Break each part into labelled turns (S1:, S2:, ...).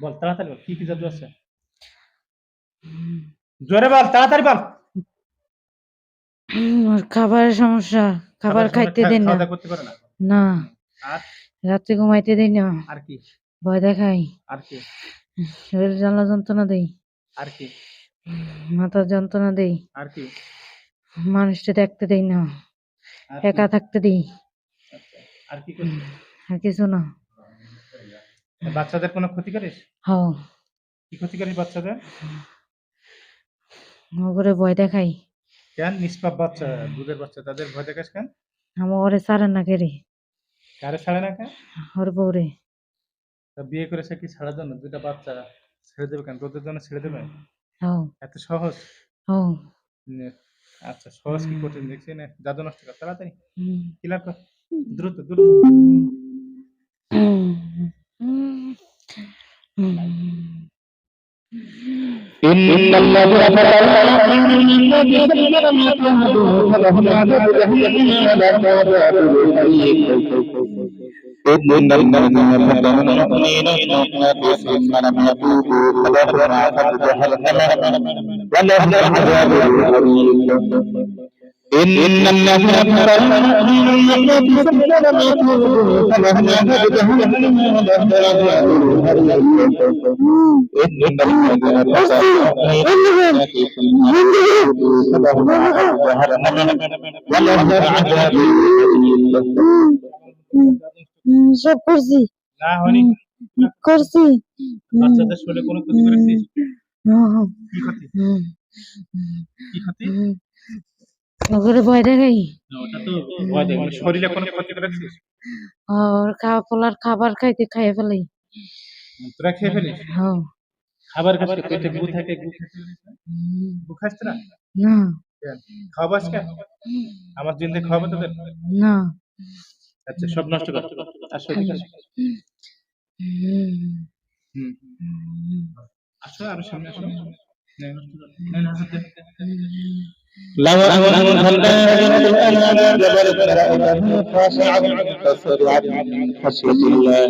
S1: বল তাড়াতাড়ি বল কি কি জাদু আছে? জোরে বল তাড়াতাড়ি বল।
S2: ওর খাবারের সমস্যা খাবার খাইতে দেয় না।
S1: না?
S2: রাত্রে ঘুমাইতে দেয় না।
S1: আর কি?
S2: ভয় দেখাই।
S1: আর কি?
S2: শরীর জ্বালা যন্ত্রণা দেই।
S1: আর কি?
S2: মাথার যন্ত্রণা দেই।
S1: আর কি?
S2: মানুষটা দেখতে দেই না। একা থাকতে দেই।
S1: আচ্ছা, আর কি
S2: আর কিছু না।
S1: বাচ্চাদের কোনো ক্ষতি করিস?
S2: হ
S1: কি ক্ষতি করিস বাচ্চাদের?
S2: ওগুলো ভয় দেখাই।
S1: কেন? নিষ্পাপ বাচ্চা দুধের বাচ্চা তাদের ভয় দেখাস কেন?
S2: আমার ওরে ছাড়ে না কেরে
S1: কারে ছাড়ে না কেন?
S2: ওর বউরে।
S1: তা বিয়ে করেছে কি ছাড়ার জন্য? দুটা বাচ্চা ছেড়ে দেবে কেন? তোদের জন্য ছেড়ে দেবে?
S2: হ
S1: এত সহজ?
S2: হ
S1: নে, আচ্ছা সহজ কি কঠিন? দেখছি না জাদু নষ্ট কর তাড়াতাড়ি। কর দ্রুত দ্রুত।
S3: إن الله إن الذين فتنوا المؤمنين والمؤمنات ثم لم يتوبوا فلهم عذاب جهنم ولهم عذاب أليم إن الذين فتنوا المؤمنين والمؤمنات ثم لم يتوبوا فلهم عذاب جهنم ولهم عذاب أليم إن الذين فتنوا المؤمنات ثم لم يتوبوا فلهم عذاب جهنم ولهم عذاب أليم
S2: হুম, সব করছি
S1: না হয়নি
S2: হুম, করছি হুম,
S1: বাচ্চাদের শরীরে কোনো ক্ষতি করেছিস
S2: হুম,
S1: কি ক্ষতি
S2: হুম,
S1: কি ক্ষতি
S2: হুম। ওগুলো ভয় দেখাই
S1: না, ওটা তো ভয় দেয় মানে শরীরে কোনো ক্ষতি করেছিস
S2: ওর খাওয়া পোলার খাবার খাইতে খাইয়ে ফেলাই
S1: তোরা খেয়ে ফেলিস
S2: হ্যাঁ
S1: খাবার পেটে গু থাকে গু খেতে? গু খাস না
S2: না
S1: কেন আমার জিন্দে খাওয়াবো তোদের
S2: না
S1: আচ্ছা সব নষ্ট কর এদিকে আসো। আরও সামনে আসো নে। নে,
S3: لو جبل خشية الله.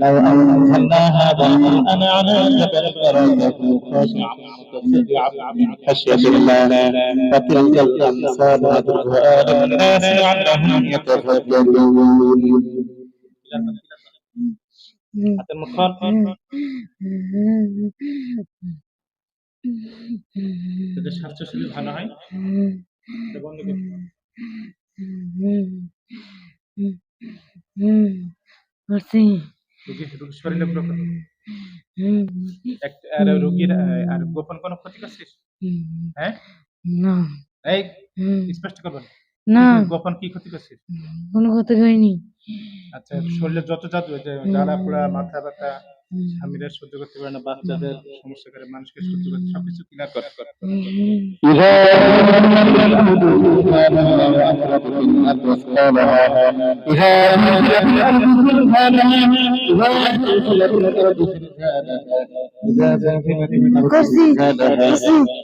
S3: لو أنزلنا هذا القرآن على جبل لرأيته خاشعا خشية الله. فتلك الأمثال أدركها للناس لعلهم يتفكرون
S1: حتى المخالفة তোদের স্বাস্থ্য শরীর ভালো হয় এটা বন্ধ কর।
S2: করছি
S1: শরীরে আর রোগীর আর গোপন কোনো ক্ষতি করছিস হ্যাঁ?
S2: না।
S1: এই স্পষ্ট করবেন?
S2: না।
S1: গোপন কি ক্ষতি করছিস
S2: কোনো ক্ষতি হয়নি।
S1: আচ্ছা শরীরে যত যে জ্বালা পোড়া মাথা ব্যথা স্বামীরা সহ্য করতে পারে না বাচ্চাদের সমস্যা করে মানুষকে সহ্য করতে সবকিছু ক্লিয়ার কর কর, কর।
S2: হুম,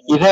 S3: إذا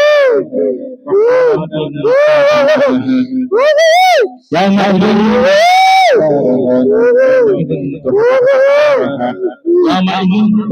S1: yang
S2: mandiri yang
S1: mandiri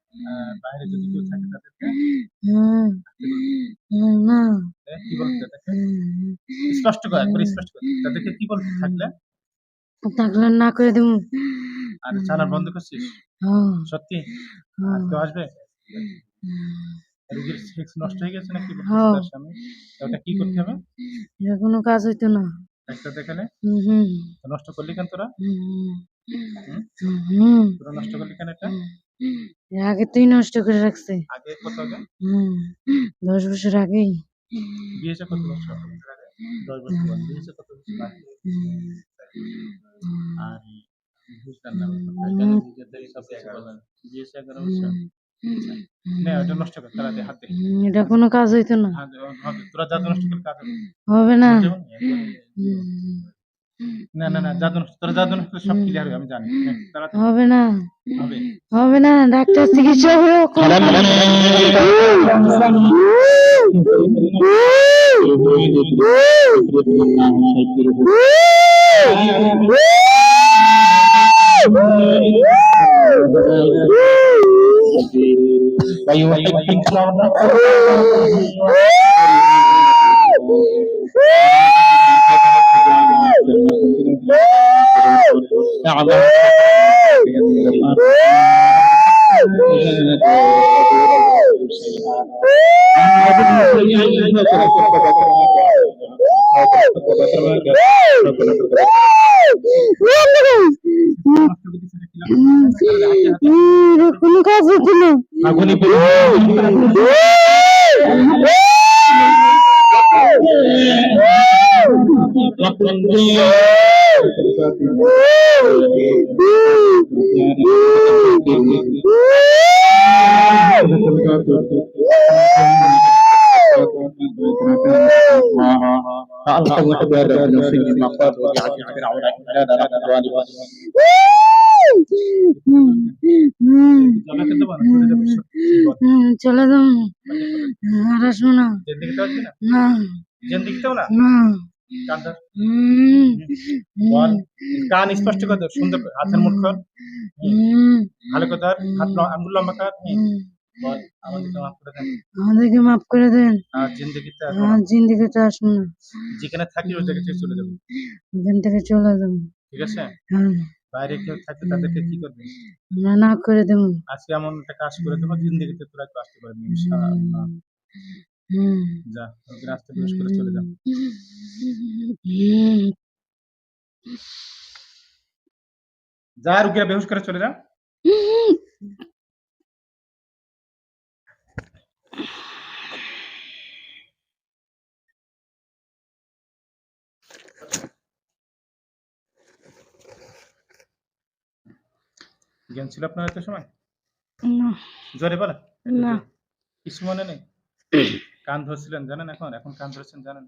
S1: বাইরে যদি কেউ থাকে তাদেরকে
S2: না
S1: কি বলতে তাদেরকে স্পষ্ট কর একবার স্পষ্ট কর। তাদেরকে কি বলতে থাকলে?
S2: থাকলে না করে দেবো।
S1: আর চালার বন্ধ করছিস? সত্যি? আর কেউ আসবে? রোগীর সেক্স নষ্ট হয়ে গেছে নাকি?
S2: হ্যাঁ।
S1: স্বামী ওটা কি করতে হবে?
S2: কোনো কাজ হইতো না।
S1: ডাক্তার দেখালে নষ্ট করলি কেন তোরা? তোরা নষ্ট করলি কেন এটা?
S2: আগে তুই নষ্ট করে রাখছে।
S1: আগে কত আগে?
S2: দশ বছর আগেই।
S1: বিয়েছে কত বছর আগে? দশ বছর পর বিয়েছে কত বছর আগে? আর বুঝলাম না নিজের থেকে সব কিছু বললেন। বিয়েছে এগারো বছর? না ওটা নষ্ট কর তারা দিয়ে হাত দে।
S2: হুম, এটা কোনো কাজ হইতো না।
S1: হবে। তোরা নষ্ট হবে।
S2: হবে না।
S1: না না না জাদু নষ্ট তোরা জাদু সব ক্লিয়ার হবে আমি জানি। হ্যাঁ,
S2: হবে না।
S1: হবে।
S2: হবে না ডাক্তার চিকিৎসা
S1: নষ্ট করে দিছে নাকি চলে যাবে
S2: আর আসব না।
S1: না।
S2: না
S1: না
S2: না
S1: কান স্পষ্ট করে সুন্দর হাতের মুখ কর ভালো করে ধর হাত আঙ্গুল লম্বা কর। আমাদেরকে মাফ করে দেন। জিন্দগিতে
S2: আসব না।
S1: যেখানে থাকি ওই থেকে চলে যাব।
S2: ওখান থেকে চলে যাব।
S1: ঠিক আছে?
S2: হ্যাঁ।
S1: বাইরে কেউ থাকলে তাদেরকে কি করবে?
S2: আমরা না করে দেবো।
S1: আজকে এমন একটা কাজ করে দেবো জিন্দগিতে তোরা আসতে পারবি ইনশাআল্লাহ।
S2: হুম
S1: যা ওকে রাস্তা বেশ করে চলে যা যা রুগীরা বেহুশ করে চলে যা জ্ঞান ছিল আপনার এত সময়
S2: না
S1: জোরে বলেন
S2: না
S1: কিছু মনে নেই কান ধরছিলেন জানেন এখন? এখন কান ধরছেন জানেন?